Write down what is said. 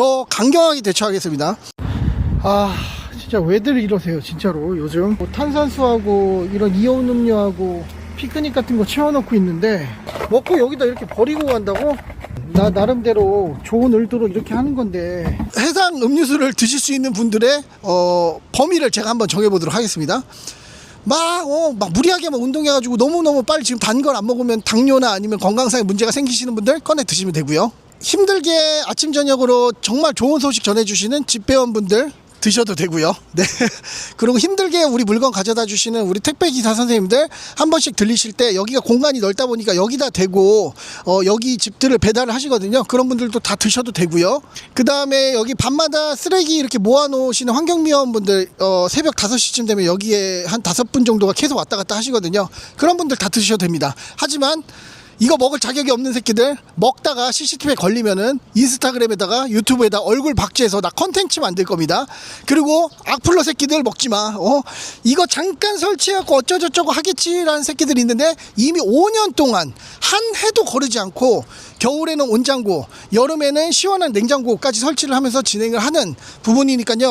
더 강경하게 대처하겠습니다. 아 진짜 왜들 이러세요 진짜로 요즘 뭐 탄산수하고 이런 이온 음료하고 피크닉 같은 거 채워놓고 있는데 먹고 여기다 이렇게 버리고 간다고? 나 나름대로 좋은 의도로 이렇게 하는 건데 해상 음료수를 드실 수 있는 분들의 어, 범위를 제가 한번 정해보도록 하겠습니다. 막, 어, 막 무리하게 막 운동해가지고 너무너무 빨리 지금 단 걸 안 먹으면 당뇨나 아니면 건강상의 문제가 생기시는 분들 꺼내 드시면 되고요. 힘들게 아침, 저녁으로 정말 좋은 소식 전해주시는 집배원분들 드셔도 되고요. 네. 그리고 힘들게 우리 물건 가져다 주시는 우리 택배 기사 선생님들 한 번씩 들리실 때 여기가 공간이 넓다 보니까 여기다 대고 어 여기 집들을 배달을 하시거든요. 그런 분들도 다 드셔도 되고요. 그 다음에 여기 밤마다 쓰레기 이렇게 모아 놓으시는 환경미화원분들 어 새벽 5시쯤 되면 여기에 한 다섯 분 정도가 계속 왔다 갔다 하시거든요. 그런 분들 다 드셔도 됩니다. 하지만 이거 먹을 자격이 없는 새끼들 먹다가 CCTV에 걸리면은 인스타그램에다가 유튜브에다 얼굴 박제해서 나 컨텐츠 만들 겁니다. 그리고 악플러 새끼들 먹지 마. 어 이거 잠깐 설치하고 어쩌저쩌고 하겠지라는 새끼들이 있는데 이미 5년 동안 한 해도 거르지 않고 겨울에는 온장고, 여름에는 시원한 냉장고까지 설치를 하면서 진행을 하는 부분이니까요.